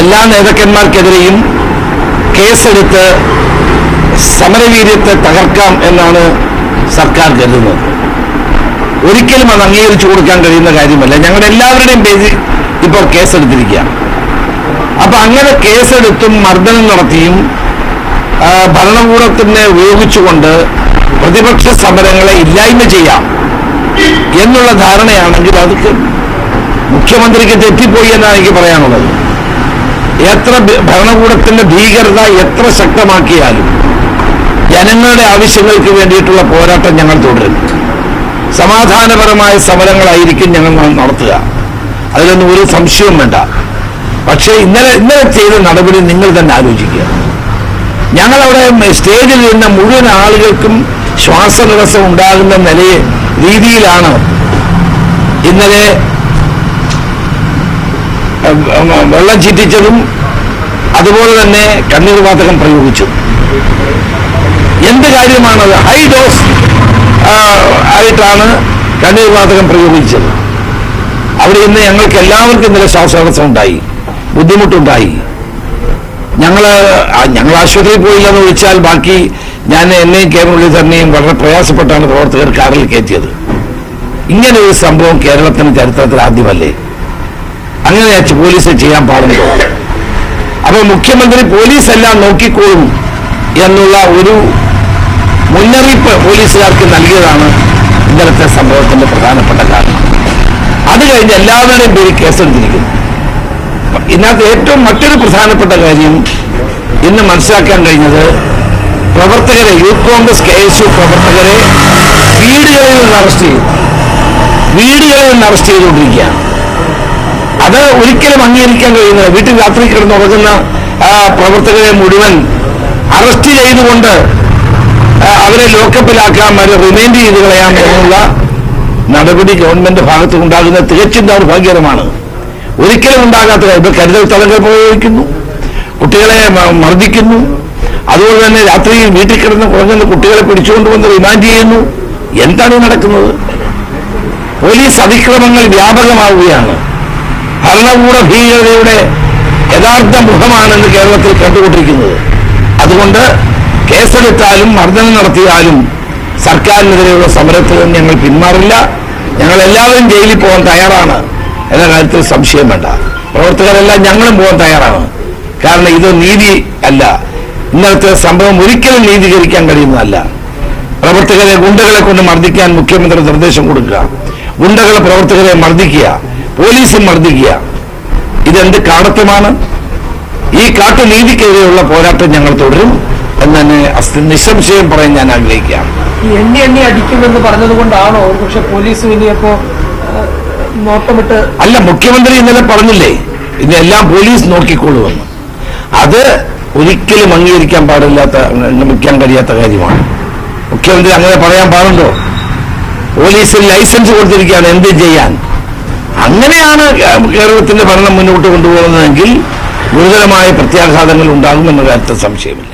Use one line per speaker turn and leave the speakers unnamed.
എല്ലാ നേതാക്കന്മാർക്കെതിരെയും കേസെടുത്ത് സമരവീര്യത്തെ തകർക്കാം എന്നാണ് സർക്കാർ കരുതുന്നത്. ഒരിക്കലും അത് അംഗീകരിച്ചു കൊടുക്കാൻ കഴിയുന്ന കാര്യമല്ല. ഞങ്ങളുടെ എല്ലാവരുടെയും പേരിൽ ഇപ്പോൾ കേസെടുത്തിരിക്കുകയാണ്. അപ്പൊ അങ്ങനെ കേസെടുത്തും മർദ്ദനം നടത്തിയും ഭരണകൂടത്തിനെ ഉപയോഗിച്ചുകൊണ്ട് പ്രതിപക്ഷ സമരങ്ങളെ ഇല്ലായ്മ ചെയ്യാം എന്നുള്ള ധാരണയാണെങ്കിൽ അത് മുഖ്യമന്ത്രിക്ക് തെറ്റിപ്പോയി എന്നാണ് എനിക്ക് പറയാനുള്ളത്. എത്ര ഭരണകൂടത്തിന്റെ ഭീകരത എത്ര ശക്തമാക്കിയാലും ജനങ്ങളുടെ ആവശ്യങ്ങൾക്ക് വേണ്ടിയിട്ടുള്ള പോരാട്ടം ഞങ്ങൾ തുടരും. സമാധാനപരമായ സമരങ്ങളായിരിക്കും ഞങ്ങൾ നടത്തുക. അതിലൊന്നും ഒരു സംശയവും വേണ്ട. പക്ഷേ ഇന്നലെ ഇന്നലെ ചെയ്ത നടപടി നിങ്ങൾ തന്നെ ആലോചിക്കുക. ഞങ്ങളവിടെ സ്റ്റേജിൽ നിന്ന മുഴുവൻ ആളുകൾക്കും ശ്വാസതടസ്സം ഉണ്ടാകുന്ന നിലയെ രീതിയിലാണ് ഇന്നലെ വെള്ളം ചീറ്റിച്ചതും അതുപോലെ തന്നെ കണ്ണീർ വാതകം പ്രയോഗിച്ചു. എന്ത് കാര്യമാണത് ഹൈ ഡോസ് ആയിട്ടാണ് കണ്ണീർ വാതകം പ്രയോഗിച്ചത്. അവിടെ ഇന്ന് ഞങ്ങൾക്ക് എല്ലാവർക്കും ഇന്നലെ ശ്വാസതടസ്സം ഉണ്ടായി ബുദ്ധിമുട്ടുണ്ടായി ഞങ്ങൾ ഞങ്ങൾ ആശുപത്രിയിൽ പോയില്ല എന്ന് ചോദിച്ചാൽ ബാക്കി ഞാൻ എന്നെയും കെ മുരളീധരനെയും വളരെ പ്രയാസപ്പെട്ടാണ് പ്രവർത്തകർ കാറിൽ കയറ്റിയത്. ഇങ്ങനെ ഒരു സംഭവം കേരളത്തിന്റെ ചരിത്രത്തിൽ ആദ്യമല്ലേ? അങ്ങനെ പോലീസ് ചെയ്യാൻ പാടില്ല അപ്പൊ മുഖ്യമന്ത്രി പോലീസ് എല്ലാം നോക്കിക്കോളും എന്നുള്ള ഒരു മുന്നറിയിപ്പ് പോലീസുകാർക്ക് നൽകിയതാണ് ഇന്നലത്തെ സംഭവത്തിന്റെ പ്രധാനപ്പെട്ട കാരണം. അത് കഴിഞ്ഞ് എല്ലാവരുടെയും പേര് കേസെടുത്തിരിക്കുന്നു. ഇതിനകത്ത് ഏറ്റവും മറ്റൊരു പ്രധാനപ്പെട്ട കാര്യം ഇന്ന് മനസ്സിലാക്കാൻ കഴിഞ്ഞത് പ്രവർത്തകരെ Youth Congress K S U പ്രവർത്തകരെ വീടുകളിൽ നിന്ന് അറസ്റ്റ് ചെയ്തു. വീടുകളിൽ നിന്ന് അറസ്റ്റ് ചെയ്തുകൊണ്ടിരിക്കുകയാണ്. അത് ഒരിക്കലും അംഗീകരിക്കാൻ കഴിയുന്നത് വീട്ടിൽ രാത്രി കിടന്നുറങ്ങുന്ന പ്രവർത്തകരെ മുഴുവൻ അറസ്റ്റ് ചെയ്തുകൊണ്ട് അവരെ ലോക്കപ്പിലാക്കാം അവരെ റിമൈൻഡ് ചെയ്ത് കളയാം എന്നുള്ള നടപടി ഗവൺമെന്റ് ഭാഗത്ത് ഉണ്ടാകുന്ന തികച്ചും ദൗർഭാഗ്യകരമാണ്. ഒരിക്കലും ഉണ്ടാകാത്ത. ഇപ്പൊ കരുതൽ തലങ്ങൾ പ്രയോഗിക്കുന്നു. കുട്ടികളെ മർദ്ദിക്കുന്നു. അതുപോലെ തന്നെ രാത്രി വീട്ടിൽ കിടന്ന് കുറഞ്ഞ കുട്ടികളെ പിടിച്ചുകൊണ്ട് വന്ന് റിമാൻഡ് ചെയ്യുന്നു. എന്താണ് നടക്കുന്നത്? പോലീസ് അതിക്രമങ്ങൾ വ്യാപകമാവുകയാണ്. ഭരണകൂട ഭീകരതയുടെ യഥാർത്ഥ മുഖമാണെന്ന് കേരളത്തിൽ കണ്ടുകൊണ്ടിരിക്കുന്നത് അതുകൊണ്ട് കേസെടുത്താലും മർദ്ദനം നടത്തിയാലും സർക്കാരിനെതിരെയുള്ള സമരത്തിൽ നിന്ന് ഞങ്ങൾ പിന്മാറില്ല. ഞങ്ങൾ എല്ലാവരും ജയിലിൽ പോകാൻ തയ്യാറാണ് എന്ന കാര്യത്തിൽ സംശയം വേണ്ട. പ്രവർത്തകരെല്ലാം ഞങ്ങളും പോകാൻ തയ്യാറാണ്. കാരണം ഇത് നീതി അല്ല. ഇന്നത്തെ സംഭവം ഒരിക്കലും നീതീകരിക്കാൻ കഴിയുന്നതല്ല. പ്രവർത്തകരെ ഗുണ്ടകളെ കൊണ്ട് മർദ്ദിക്കാൻ മുഖ്യമന്ത്രി നിർദ്ദേശം കൊടുക്കുക. ഗുണ്ടകളെ പ്രവർത്തകരെ മർദ്ദിക്കുക. പോലീസും മർദ്ദിക്കുക. ഇതെന്ത് കാടത്വമാണ് ഈ കാട്ടുനീതിക്കെതിരെയുള്ള പോരാട്ടം ഞങ്ങൾ തുടരും എന്ന് തന്നെ അസ്ഥി നിസ്സംശയം പറയാൻ ഞാൻ ആഗ്രഹിക്കുകയാണ്.
ഈ എണ്ണി എണ്ണി അടിക്കുമെന്ന് പറഞ്ഞതുകൊണ്ടാണോ? പക്ഷെ പോലീസ് ഇനിയപ്പോ നോട്ടമിട്ട്
അല്ല മുഖ്യമന്ത്രി ഇന്നലെ പറഞ്ഞില്ലേ ഇതെല്ലാം പോലീസ് നോക്കിക്കൊള്ളുമെന്ന്. അത് ഒരിക്കലും അംഗീകരിക്കാൻ പാടില്ലാത്ത അംഗീകരിക്കാൻ കഴിയാത്ത കാര്യമാണ്. മുഖ്യമന്ത്രി അങ്ങനെ പറയാൻ പാടുണ്ടോ? പോലീസിൽ ലൈസൻസ് കൊടുത്തിരിക്കുകയാണ് എന്ത് ചെയ്യാൻ? അങ്ങനെയാണ് കേരളത്തിന്റെ ഭരണം മുന്നോട്ട് കൊണ്ടുപോകുന്നതെങ്കിൽ ഗുരുതരമായ പ്രത്യാഘാതങ്ങൾ ഉണ്ടാകുമെന്ന കാര്യത്തിൽ സംശയമില്ല.